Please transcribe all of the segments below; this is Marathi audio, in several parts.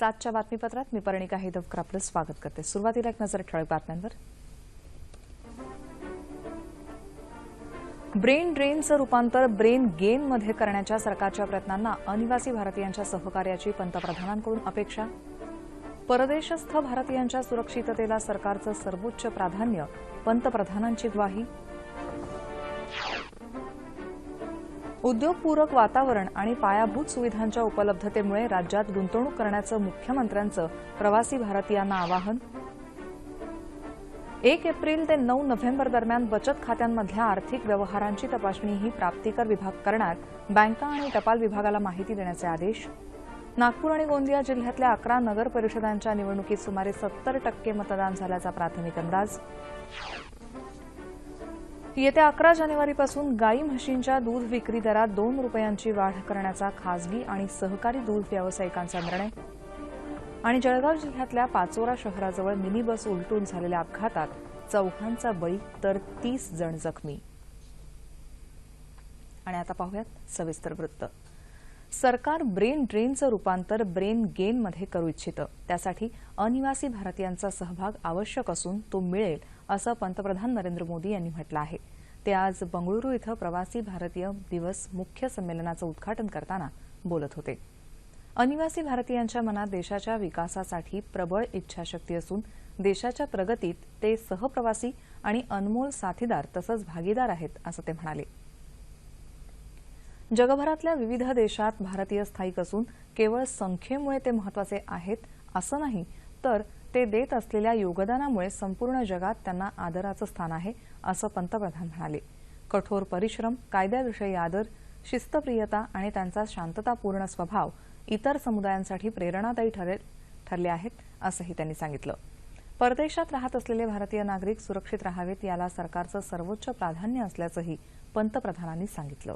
सातच्या बातमीपत्रात मी परिणिका हेदवकर आपलं स्वागत करते. सुरुवातीला एक नजर ठळक बातम्यांवर. ब्रेन ड्रेनचं रूपांतर ब्रेन गेनमध्ये करण्याच्या सरकारच्या प्रयत्नांना अनिवासी भारतीयांच्या सहकार्याची पंतप्रधानांकडून अपेक्षा. परदेशस्थ भारतीयांच्या सुरक्षिततेला सरकारचं सर्वोच्च प्राधान्य पंतप्रधानांची ग्वाही. उद्योगपूरक वातावरण आणि पायाभूत सुविधांच्या उपलब्धतेमुळे राज्यात गुंतवणूक करण्याचं मुख्यमंत्र्यांचं प्रवासी भारतीयांना आवाहन. एक एप्रिल ते नऊ नोव्हेंबर दरम्यान बचत खात्यांमधल्या आर्थिक व्यवहारांची तपासणी ही प्राप्तिकर विभाग करणार बँका आणि टपाल विभागाला माहिती देण्याचे आदेश. नागपूर आणि गोंदिया जिल्ह्यातल्या अकरा नगर परिषदांच्या निवडणुकीत सुमारे सत्तर टक्के मतदान झाल्याचा प्राथमिक अंदाज. येत्या अकरा जानेवारीपासून गाई म्हशींच्या दूध विक्री दरात दोन रुपयांची वाढ करण्याचा खासगी आणि सहकारी दूध व्यावसायिकांचा निर्णय. आणि जळगाव जिल्ह्यातल्या पाचोरा शहराजवळ मिनी बस उलटून झालेल्या अपघातात चौघांचा बळी तर तीस जण जखमी. आणि आता पाहूयात सविस्तर वृत्त. सरकार ब्रेन ड्रेनचं रूपांतर ब्रेन गेनमध्ये करू इच्छितं. त्यासाठी अनिवासी भारतीयांचा सहभाग आवश्यक असून तो मिळेल. असं पंतप्रधान नरेंद्र मोदी यांनी म्हटलं आहे. ते आज बंगळुरू इथं प्रवासी भारतीय दिवस मुख्य संमेलनाचं उद्घाटन करताना बोलत होते. अनिवासी भारतीयांच्या मनात देशाच्या विकासासाठी प्रबळ इच्छाशक्ती असून देशाच्या प्रगतीत ते सहप्रवासी आणि अनमोल साथीदार तसंच भागीदार आहेत असं ते म्हणाले. जगभरातल्या विविध देशात भारतीय स्थायिक असून केवळ संख्येमुळे ते महत्त्वाचे आहेत असं नाही तर ते देत असलेल्या योगदानामुळे संपूर्ण जगात त्यांना आदराचं स्थान आहे असं पंतप्रधान म्हणाले. कठोर परिश्रम कायद्याविषयी आदर शिस्तप्रियता आणि त्यांचा शांततापूर्ण स्वभाव इतर समुदायांसाठी प्रेरणादायी ठरले आहेत असंही त्यांनी सांगितलं. परदेशात राहत असलेले भारतीय नागरिक सुरक्षित राहावेत याला सरकारचं सर्वोच्च प्राधान्य असल्याचंही पंतप्रधानांनी सांगितलं.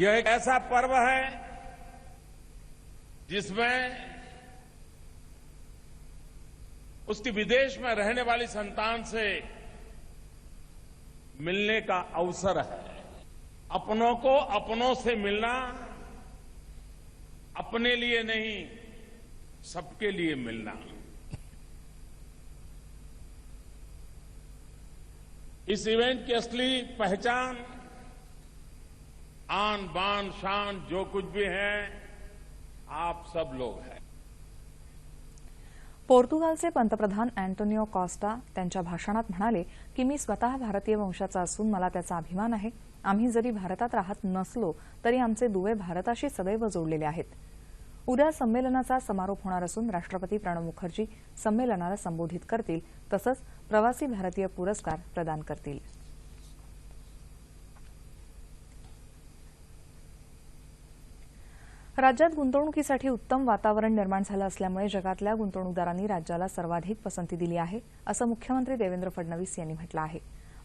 यह एक ऐसा पर्व है जिसमें उसकी विदेश में रहने वाली संतान से मिलने का अवसर है। अपनों को अपनों से मिलना अपने लिए नहीं, सबके लिए मिलना। इस इवेंट की असली पहचान आन बान शान जो कुछ भी है आप सब लोग हैं। पोर्तुगालचे पंतप्रधान अँटोनिओ कॉस्टा त्यांच्या भाषणात म्हणाले की मी स्वतः भारतीय वंशाचा असून मला त्याचा अभिमान आहे. आम्ही जरी भारतात राहत नसलो तरी आमचे दुवे भारताशी सदैव जोडलेले आहेत. उद्या संमेलनाचा समारोप होणार असून राष्ट्रपती प्रणव मुखर्जी संमेलनाला संबोधित करतील तसंच प्रवासी भारतीय पुरस्कार प्रदान करतील. राज्यात गुंतवणुकीसाठी उत्तम वातावरण निर्माण झालं असल्यामुळे जगातल्या गुंतवणूकदारांनी राज्याला सर्वाधिक पसंती दिली आहे असं मुख्यमंत्री देवेंद्र फडणवीस यांनी म्हटलं आहे.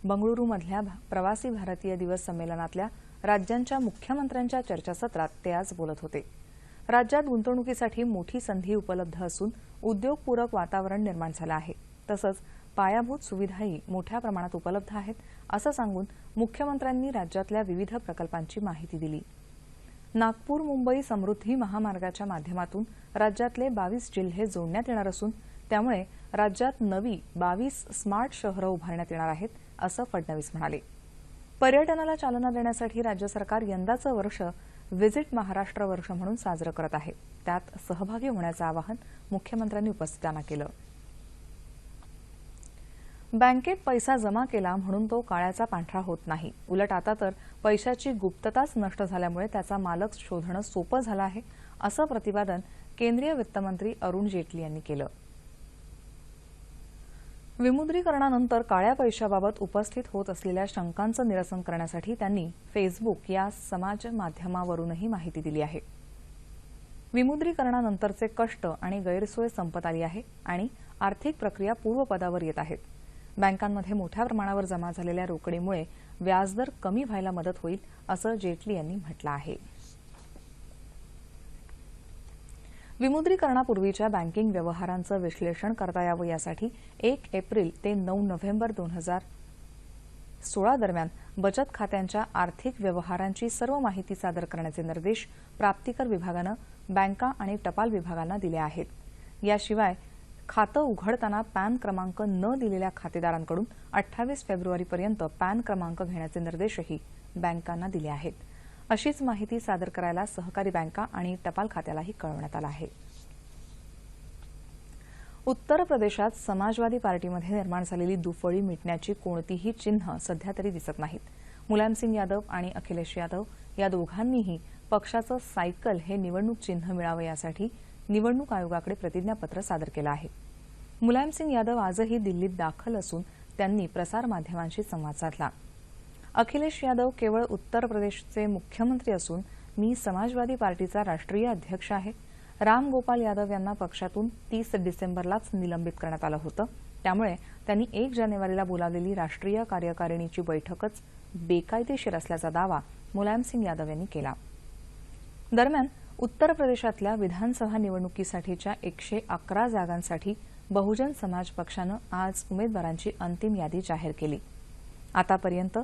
बंगळुरूमधल्या प्रवासी भारतीय दिवस संमेलनातल्या राज्यांच्या मुख्यमंत्र्यांच्या चर्चासत्रात ते आज बोलत होते. राज्यात गुंतवणुकीसाठी मोठी संधी उपलब्ध असून उद्योगपूरक वातावरण निर्माण झालं आहे. तसंच पायाभूत सुविधाही मोठ्या प्रमाणात उपलब्ध आहेत असं सांगून मुख्यमंत्र्यांनी राज्यातल्या विविध प्रकल्पांची माहिती दिली. नागपूर मुंबई समृद्धी महामार्गाच्या माध्यमातून राज्यातले बावीस जिल्हे जोडण्यात येणार असून त्यामुळे राज्यात नवी बावीस स्मार्ट शहरं उभारण्यात येणार आहेत असं फडणवीस म्हणाले. पर्यटनाला चालना देण्यासाठी राज्य सरकार यंदाचं वर्ष व्हिजिट महाराष्ट्र वर्ष म्हणून साजरं करत आहे. त्यात सहभागी होण्याचं आवाहन मुख्यमंत्र्यांनी उपस्थितांना केलं. बँकेत पैसा जमा केला म्हणून तो काळ्याचा पांढरा होत नाही. उलट आता तर पैशाची गुप्तताच नष्ट झाल्यामुळे त्याचा मालक शोधणं सोपं झालं आहे असं प्रतिपादन केंद्रीय वित्तमंत्री अरुण जेटली यांनी केलं. विमुद्रीकरणानंतर काळ्या पैशाबाबत उपस्थित होत असलेल्या शंकांचं निरसन करण्यासाठी त्यांनी फेसबुक या समाज माध्यमावरूनही माहिती दिली आहे. विमुद्रीकरणानंतरचे कष्ट आणि गैरसोय संपत आली आहे आणि आर्थिक प्रक्रिया पूर्वपदावर येत आहेत. बँकांमध्ये मोठ्या प्रमाणावर जमा झालेल्या रोकडीमुळे व्याजदर कमी व्हायला मदत होईल असं जेटली यांनी म्हटलं आहे. विमुद्रीकरणापूर्वीच्या बँकिंग व्यवहारांचं विश्लेषण करता यावं यासाठी एक एप्रिल ते नऊ नोव्हेंबर दोन हजार सोळा दरम्यान बचत खात्यांच्या आर्थिक व्यवहारांची सर्व माहिती सादर करण्याचे निर्देश प्राप्तिकर विभागानं बँका आणि टपाल विभागांना दिले आहेत. याशिवाय खातं उघडताना पॅन क्रमांक न दिलेल्या खातेदारांकडून अठ्ठावीस फेब्रुवारीपर्यंत पॅन क्रमांक घेण्याचे निर्देशही बँकांना दिले आहेत. अशीच माहिती सादर करायला सहकारी बँका आणि टपाल खात्यालाही कळवण्यात आलं आहे. उत्तर प्रदेशात समाजवादी पार्टीमध्ये निर्माण झालेली दुफळी मिटण्याची कोणतीही चिन्ह सध्या तरी दिसत नाहीत. मुलायमसिंग यादव आणि अखिलेश यादव या दोघांनीही पक्षाचं सायकल हे निवडणूक चिन्ह मिळावं यासाठी निवडणूक आयोगाकडे प्रतिज्ञापत्र सादर केलं आहे. मुलायमसिंग यादव आजही दिल्लीत दाखल असून त्यांनी प्रसारमाध्यमांशी संवाद साधला. अखिलेश यादव केवळ उत्तर प्रदेशचे मुख्यमंत्री असून मी समाजवादी पार्टीचा राष्ट्रीय अध्यक्ष आहे. राम गोपाल यादव यांना पक्षातून तीस डिसेंबरलाच निलंबित करण्यात आलं होतं. त्यामुळे त्यांनी एक जानेवारीला बोलावलेली राष्ट्रीय कार्यकारिणीची बैठकच बेकायदेशीर असल्याचा दावा मुलायमसिंग यादव यांनी केला. दरम्यान उत्तर प्रदेशातल्या विधानसभा निवडणुकीसाठीच्या एकशे अकरा जागांसाठी बहुजन समाज पक्षानं आज उमेदवारांची अंतिम यादी जाहीर केली. आतापर्यंत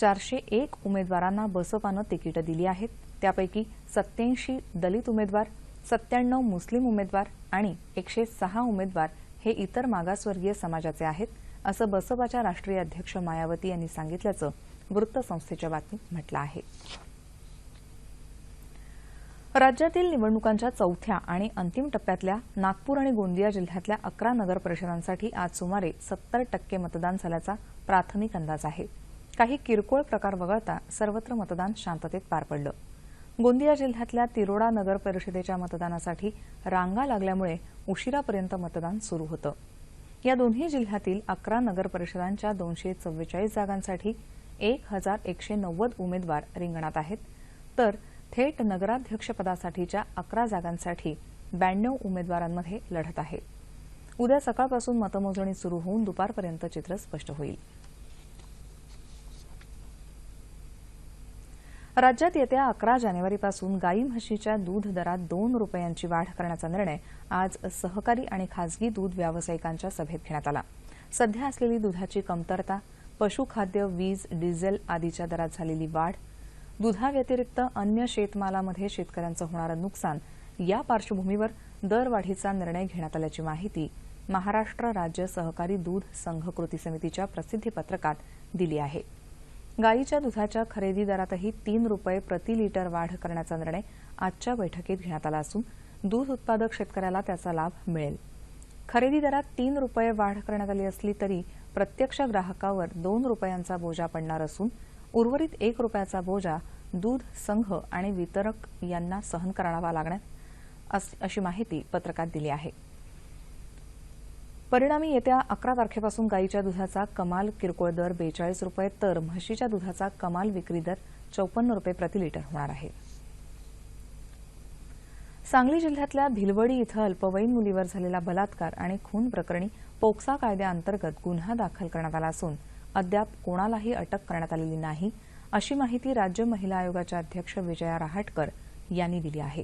चारशे एक उमेदवारांना बसपानं तिकीटं दिली आहेत. त्यापैकी सत्याऐंशी दलित उमेदवार सत्त्याण्णव मुस्लिम उमेदवार आणि एकशे सहा उमेदवार हे इतर मागासवर्गीय समाजाचे आहेत असं बसपाच्या राष्ट्रीय अध्यक्ष मायावती यांनी सांगितल्याचं वृत्तसंस्थेच्या बातमीत म्हटलं आहे. राज्यातील निवडणुकांच्या चौथ्या आणि अंतिम टप्प्यातल्या नागपूर आणि गोंदिया जिल्ह्यातल्या अकरा नगर परिषदांसाठी आज सुमारे सत्तर टक्के मतदान झाल्याचा प्राथमिक अंदाज आहे. काही किरकोळ प्रकार वगळता सर्वत्र मतदान शांततेत पार पडलं. गोंदिया जिल्ह्यातल्या तिरोडा नगर परिषदेच्या मतदानासाठी रांगा लागल्यामुळे उशिरापर्यंत मतदान सुरू होतं. या दोन्ही जिल्ह्यातील अकरा नगर परिषदांच्या दोनशे चव्वेचाळीस जागांसाठी एक हजार एकशे नव्वद उमेदवार रिंगणात आहेत. तर थेट नगराध्यक्षपदासाठीच्या अकरा जागांसाठी ब्याण्णव उमेदवारांमध्ये लढत आहे. उद्या सकाळपासून मतमोजणी सुरू होऊन दुपारपर्यंत चित्र स्पष्ट होईल. राज्यात येत्या अकरा जानेवारीपासून गाई म्हशीच्या दूध दरात दोन रुपयांची वाढ करण्याचा निर्णय आज सहकारी आणि खासगी दूध व्यावसायिकांच्या सभेत घेण्यात आला. सध्या असलेली दुधाची कमतरता पशुखाद्य वीज डिझेल आदीच्या दरात झालेली वाढ दुधाव्यतिरिक्त अन्य शेतमालामध्ये शेतकऱ्यांचं होणारं नुकसान या पार्श्वभूमीवर दरवाढीचा निर्णय घेण्यात आल्याची माहिती महाराष्ट्र राज्य सहकारी दूध संघ कृती समितीच्या प्रसिद्धीपत्रकात दिली आहे. गायीच्या दुधाच्या खरेदी दरातही तीन रुपये प्रति लिटर वाढ करण्याचा निर्णय आजच्या बैठकीत घेण्यात आला असून दूध उत्पादक शेतकऱ्याला त्याचा लाभ मिळेल. खरेदी दरात तीन रुपये वाढ करण्यात आली असली तरी प्रत्यक्ष ग्राहकावर दोन रुपयांचा बोजा पडणार असून उर्वरित एक रुपयाचा बोजा दूध संघ आणि वितरक यांना सहन करावा लागणार अशी माहिती पत्रकात दिली आहे. परिणामी येत्या अकरा तारखेपासून गायीच्या दुधाचा कमाल किरकोळ दर बेचाळीस रुपये तर म्हशीच्या दुधाचा कमाल विक्री दर चौपन्न रुपये प्रतिलिटर होणार आहे. सांगली जिल्ह्यातल्या भिलवडी इथं अल्पवयीन मुलीवर झालेला बलात्कार आणि खून प्रकरणी पोक्सा कायद्याअंतर्गत गुन्हा दाखल करण्यात आला असून अद्याप कोणालाही अटक करण्यात आलेली नाही अशी माहिती राज्य महिला आयोगाच्या अध्यक्ष विजया रहाटकर यांनी दिली आहे.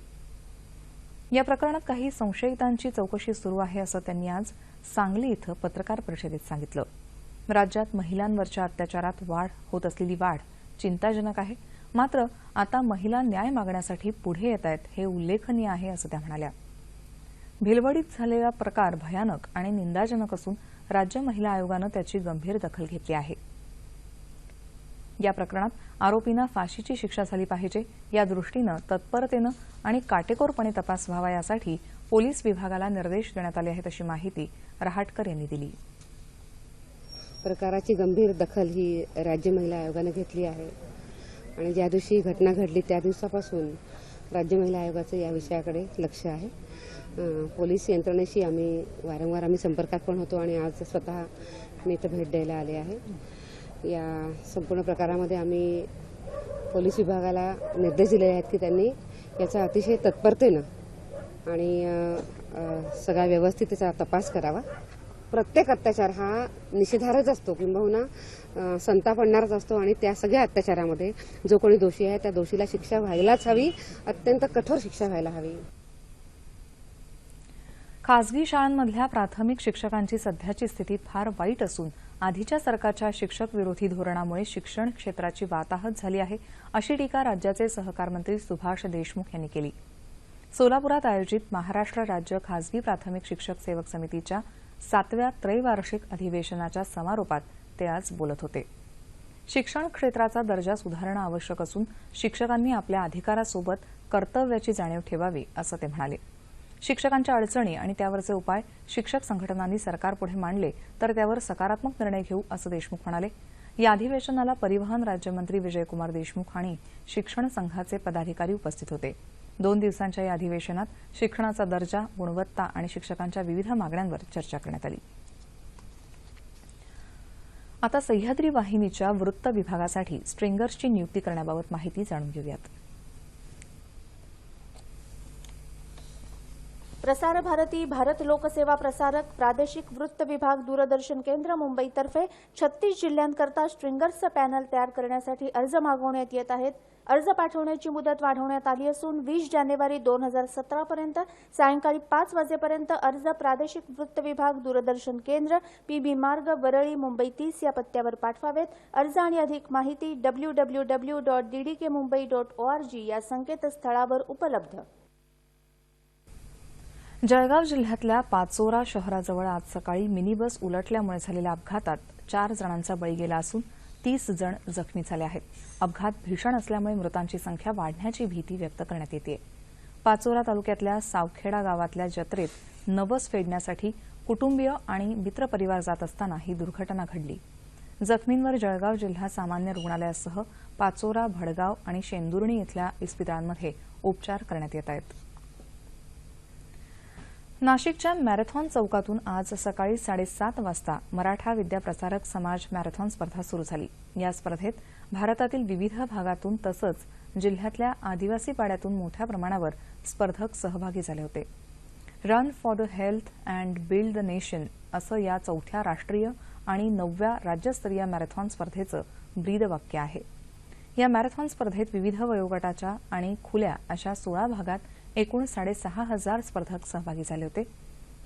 या प्रकरणात काही संशयितांची चौकशी सुरू आहे असं त्यांनी आज सांगली इथं पत्रकार परिषदेत सांगितलं. राज्यात महिलांवरच्या अत्याचारात वाढ होत असलेली वाढ चिंताजनक आहे मात्र आता महिला न्याय मागण्यासाठी पुढे येत आहेत हे उल्लेखनीय आहे असं त्या म्हणाल्या. भिलवडीत झालेला प्रकार भयानक आणि निंदाजनक असून राज्य महिला आयोगानं त्याची गंभीर दखल घेतली आहे. या प्रकरणात आरोपींना फाशीची शिक्षा झाली पाहिजे या दृष्टीनं तत्परतेनं आणि काटेकोरपणे तपास व्हावा यासाठी पोलीस विभागाला निर्देश देण्यात आले आहेत अशी माहिती रहाटकर यांनी दिली. प्रकाराची गंभीर दखल ही राज्य महिला आयोगानं घेतली आहे. आणि ज्या दिवशी घटना घडली त्या दिवसापासून राज्य महिला आयोगाचं या विषयाकडे लक्ष आहे. पोलीस यंत्रणेशी आम्ही वारंवार आम्ही संपर्कात पण होतो आणि आज स्वतः मी इथं भेट द्यायला आले आहे. या संपूर्ण प्रकारामध्ये आम्ही पोलीस विभागाला निर्देश दिलेले आहेत की त्यांनी याचा अतिशय तत्परतेनं आणि सगळा व्यवस्थित त्याचा तपास करावा. प्रत्येक अत्याचार हा निषेधारच असतो किंबहुना संताप आणणारच असतो आणि त्या सगळ्या अत्याचारामध्ये जो कोणी दोषी आहे त्या दोषीला शिक्षा व्हायलाच हवी अत्यंत कठोर शिक्षा व्हायला हवी. खासगी शाळांमधल्या प्राथमिक शिक्षकांची सध्याची स्थिती फार वाईट असून आधीच्या सरकारच्या शिक्षक विरोधी धोरणामुळे शिक्षण क्षेत्राची वाताहत झाली आहे अशी टीका राज्याचे सहकार मंत्री सुभाष देशमुख यांनी केली. सोलापुरात आयोजित महाराष्ट्र राज्य खासगी प्राथमिक शिक्षक सेवक समितीच्या सातव्या त्रैवार्षिक अधिवेशनाच्या समारोपात ते आज बोलत होते. शिक्षण क्षेत्राचा दर्जा सुधारणं आवश्यक असून शिक्षकांनी आपल्या अधिकारासोबत कर्तव्याची जाणीव ठेवावी असं ते म्हणाले. शिक्षकांच्या अडचणी आणि त्यावरचे उपाय शिक्षक संघटनांनी सरकारपुढे मांडले तर त्यावर सकारात्मक निर्णय घेऊ असं देशमुख म्हणाले. या अधिवेशनाला परिवहन राज्यमंत्री विजयकुमार देशमुख आणि शिक्षण संघाचे पदाधिकारी उपस्थित होते. दोन दिवसांच्या या अधिवेशनात शिक्षणाचा दर्जा गुणवत्ता आणि शिक्षकांच्या विविध मागण्यांवर चर्चा करण्यात आली. आता सह्याद्री वाहिनीच्या वृत्त विभागासाठी स्ट्रिंगर्सची नियुक्ती करण्याबाबत माहिती जाणून घेऊयात. प्रसार भारती भारत लोकसेवा प्रसारक प्रादेशिक वृत्त विभाग दूरदर्शन केंद्र मुंबईतर्फे छत्तीस जिल्ह्यांकरता स्ट्रिंगर्सचं पॅनल तयार करण्यासाठी अर्ज मागवण्यात येत आहेत. अर्ज पाठवण्याची मुदत वाढवण्यात आली असून वीस जानेवारी दोन हजार सतरापर्यंत सायंकाळी पाच वाजेपर्यंत अर्ज प्रादेशिक वृत्त विभाग दूरदर्शन केंद्र पीबी मार्ग वरळी मुंबई तीस या पत्त्यावर पाठवावेत. अर्ज आणि अधिक माहिती W W W dot DDK Mumbai dot ORG या संकेतस्थळावर उपलब्ध. जळगाव जिल्ह्यातल्या पाचोरा शहराजवळ आज सकाळी मिनी बस उलटल्यामुळे झालेल्या अपघातात चार जणांचा बळी गेला असून तीस जण जखमी झाले आहेत. अपघात भीषण असल्यामुळे मृतांची संख्या वाढण्याची भीती व्यक्त करण्यात येते पाचोरा तालुक्यातल्या सावखेडा गावातल्या जत्रेत नवस फेडण्यासाठी कुटुंबीय आणि मित्रपरिवार जात असताना ही दुर्घटना घडली. जखमींवर जळगाव जिल्हा सामान्य रुग्णालयासह पाचोरा भडगाव आणि शेंदुर्णी इथल्या इस्पितळांमध्ये उपचार करण्यात येत आहेत. नाशिकच्या मॅरेथॉन चौकातून आज सकाळी साडेसात वाजता मराठा विद्याप्रसारक समाज मॅरेथॉन स्पर्धा सुरू झाली. या स्पर्धेत भारतातील विविध भागातून तसंच जिल्ह्यातल्या आदिवासी पाड्यातून मोठ्या प्रमाणावर स्पर्धक सहभागी झाले होते. Run for the health and build the nation असं या चौथ्या राष्ट्रीय आणि नवव्या राज्यस्तरीय मॅरेथॉन स्पर्धेचं ब्रीदवाक्य आहे. या मॅरेथॉन स्पर्धेत विविध वयोगटाच्या आणि खुल्या अशा सोळा भागात एकूण साडेसहा हजार स्पर्धक सहभागी झाले होते.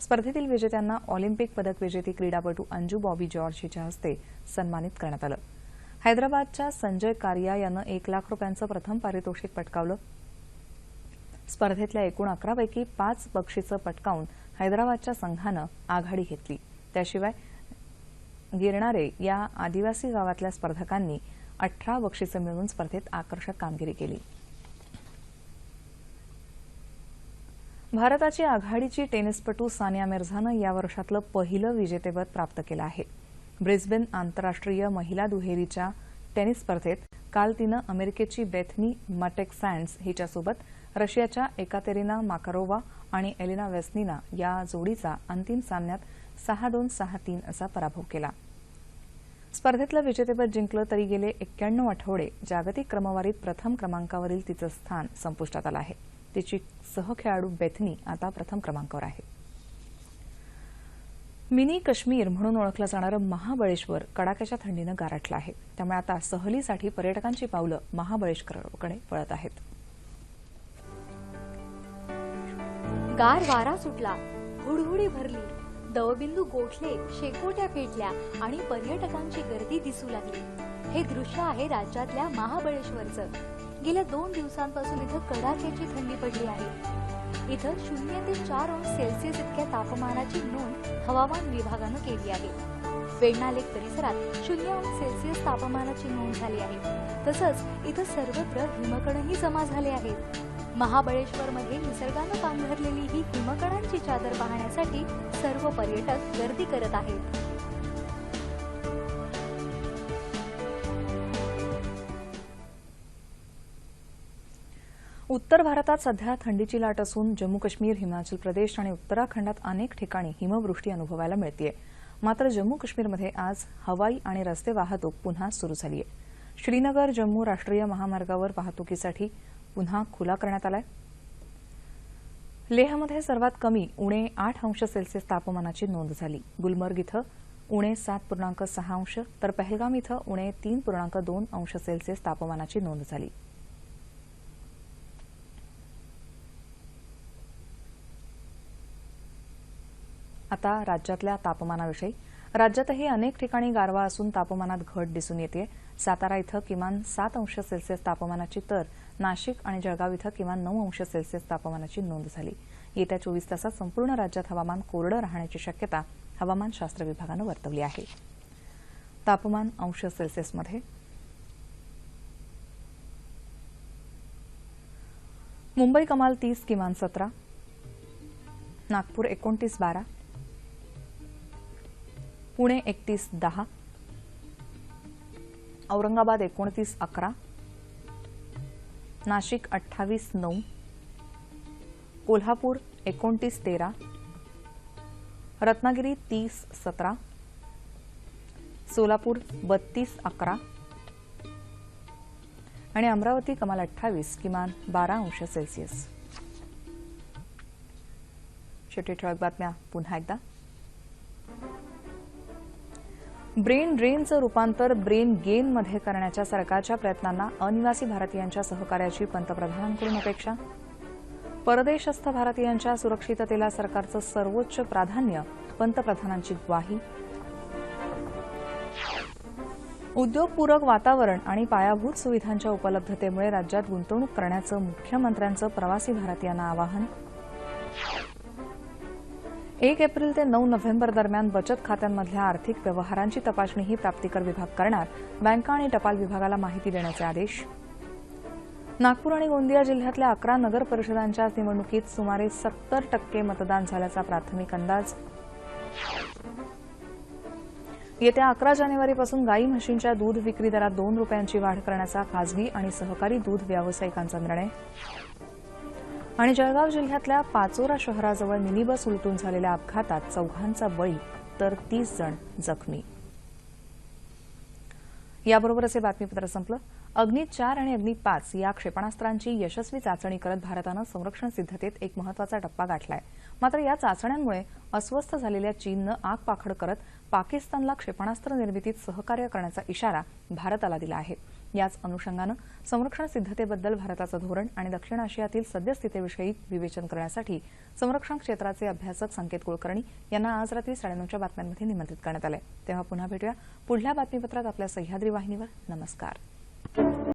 स्पर्धेतील विजेत्यांना ऑलिम्पिक पदक विजेती क्रीडापटू अंजू बॉबी जॉर्ज हिच्या हस्ते सन्मानित करण्यात आलं. हैदराबादच्या संजय कारिया यानं एक लाख रुपयांचं प्रथम पारितोषिक पटकावलं. स्पर्धेतल्या एकूण अकरापैकी पाच बक्षिसं पटकावून हैदराबादच्या संघानं आघाडी घेतली. त्याशिवाय गिरणारे या आदिवासी गावातल्या स्पर्धकांनी अठरा बक्षिसं मिळवून स्पर्धेत आकर्षक कामगिरी केली. भारताची आघाडीची टेनिसपटू सानिया मिर्झानं या वर्षातलं पहिलं विजेतेपद प्राप्त केलं आहे. ब्रिस्बेन आंतरराष्ट्रीय महिला दुहेरीच्या टेनिस स्पर्धेत काल तिनं अमेरिकेची बेथनी मटेक सँड्स हिच्यासोबत रशियाच्या एकातेरिना माकारोवा आणि एलिना वेस्निना या जोडीचा अंतिम सामन्यात सहा दोन सहा तीन असा पराभव केला. स्पर्धेतलं विजेतेपद जिंकलं तरी गेले एक्क्याण्णव आठवडे. जागतिक क्रमवारीत प्रथम क्रमांकावरील तिचं स्थान संपुष्टात आलं आहे. तिची सहखेळाडू बेथनी आता प्रथम क्रमांकावर आहे. मिनी काश्मीर म्हणून ओळखलं जाणारं महाबळेश्वर कडाक्याच्या थंडीनं गारठलं आहे. त्यामुळे आता सहलीसाठी पर्यटकांची पावलं महाबळेश्वरकडे वळत आहेत. गार वारा सुटला. हुडहुडी भरली. दवबिंदू गोठले शेकोट्या पेटल्या आणि पर्यटकांची गर्दी दिसू लागली. हे दृश्य आहे राज्यातल्या महाबळेश्वरचं. गेल्या दोन दिवसांपासून इथं कडाक्याची थंडी पडली आहे. इथं शून्य ते चार अंश सेल्सिअस इतक्या तापमानाची नोंद हवामान विभागानं केली आहे. वेण्णा लेक परिसरात शून्य अंश सेल्सिअस तापमानाची नोंद झाली आहे. तसंच इथं सर्वत्र हिमकणही जमा झाले आहेत. महाबळेश्वरमध्ये निसर्गानं पांघरलेली ही हिमकणांची चादर पाहण्यासाठी सर्व पर्यटक गर्दी करत आहेत. उत्तर भारतात सध्या थंडीची लाट असून जम्मू काश्मीर हिमाचल प्रदेश आणि उत्तराखंडात अनेक ठिकाणी हिमवृष्टी अनुभवायला मिळतीय. मात्र जम्मू काश्मीरमध्ये आज हवाई आणि रस्ते वाहतूक पुन्हा सुरू झाली आहे श्रीनगर जम्मू राष्ट्रीय महामार्गावर वाहतुकीसाठी पुन्हा खुला करण्यात आलाय. लेहमध्ये सर्वात कमी उणे आठ अंश सेल्सिअस तापमानाची नोंद झाली. गुलमर्ग इथं उणे सात पूर्णांक सहा अंश तर पहलगाम इथं उणे तीन पूर्णांक दोन अंश सेल्सिअस तापमानाची नोंद झाली. आता राज्यातल्या तापमानाविषयी. राज्यातही अनेक ठिकाणी गारवा असून तापमानात घट दिसून येते सातारा इथं किमान सात अंश सेल्सिअस तापमानाची तर नाशिक आणि जळगाव इथं किमान नऊ अंश सेल्सिअस तापमानाची नोंद झाली. येत्या चोवीस तासात संपूर्ण राज्यात हवामान कोरडं राहण्याची शक्यता हवामानशास्त्र विभागानं वर्तवली आहे. तापमान अंश सेल्सिअसमध्ये. मुंबई कमाल तीस किमान सतरा. नागपूर एकोणतीस बारा. पुणे एकतीस दहा. औरंगाबाद एकोणतीस अकरा. नाशिक अठ्ठावीस नऊ. कोल्हापूर एकोणतीस तेरा. रत्नागिरी तीस सतरा. सोलापूर बत्तीस अकरा. आणि अमरावती कमाल अठ्ठावीस किमान बारा अंश सेल्सिअस. शेवटी ठळक बातम्या पुन्हा एकदा. ब्रेन ड्रेनचं रूपांतर ब्रेन गेनमध्ये करण्याच्या सरकारच्या प्रयत्नांना अनिवासी भारतीयांच्या सहकार्याची पंतप्रधानांकडून अपेक्षा. परदेशस्थ भारतीयांच्या सुरक्षिततेला सरकारचं सर्वोच्च प्राधान्य पंतप्रधानांची ग्वाही. उद्योगपूरक वातावरण आणि पायाभूत सुविधांच्या उपलब्धतेमुळे राज्यात गुंतवणूक करण्याचं मुख्यमंत्र्यांचं प्रवासी भारतीयांना आवाहन. एक एप्रिल ते नऊ नोव्हेंबर दरम्यान बचत खात्यांमधल्या आर्थिक व्यवहारांची तपासणीही प्राप्तिकर विभाग करणार. बँका आणि टपाल विभागाला माहिती देण्याचे आदेश. नागपूर आणि गोंदिया जिल्ह्यातल्या अकरा नगर परिषदांच्या निवडणुकीत सुमारे सत्तर टक्के मतदान झाल्याचा प्राथमिक अंदाज. येत्या अकरा जानेवारीपासून गाई म्हशींच्या दूध विक्री दरात दोन रुपयांची वाढ करण्याचा खासगी आणि सहकारी दूध व्यावसायिकांचा निर्णय. आणि जळगाव जिल्ह्यातल्या पाचोरा शहराजवळ मिनी बस उलटून झालेल्या अपघातात चौघांचा बळी तर तीस जण जखमी. याबरोबरच हे बातमीपत्र संपलं. अग्नी चार आणि अग्नी पाच या क्षेपणास्त्रांची यशस्वी चाचणी करत भारतानं संरक्षण सिद्धतेत एक महत्त्वाचा टप्पा गाठलाय. मात्र या चाचण्यांमुळे अस्वस्थ झालेल्या चीननं आगपाखड करत पाकिस्तानला क्षेपणास्त्र निर्मितीत सहकार्य करण्याचा इशारा भारताला दिला आहे. याच अनुषंगानं संरक्षण सिद्धतेबद्दल भारताचं धोरण आणि दक्षिण आशियातील सद्यस्थितीविषयी विवेचन करण्यासाठी संरक्षण क्षेत्राचे अभ्यासक संकेत कुलकर्णी यांना आज रात्री साडेनऊच्या बातम्यांमध्ये निमंत्रित करण्यात आलंय. तेव्हा पुन्हा भेटूया पुढल्या बातमीपत्रात आपल्या सह्याद्री वाहिनीवर. नमस्कार.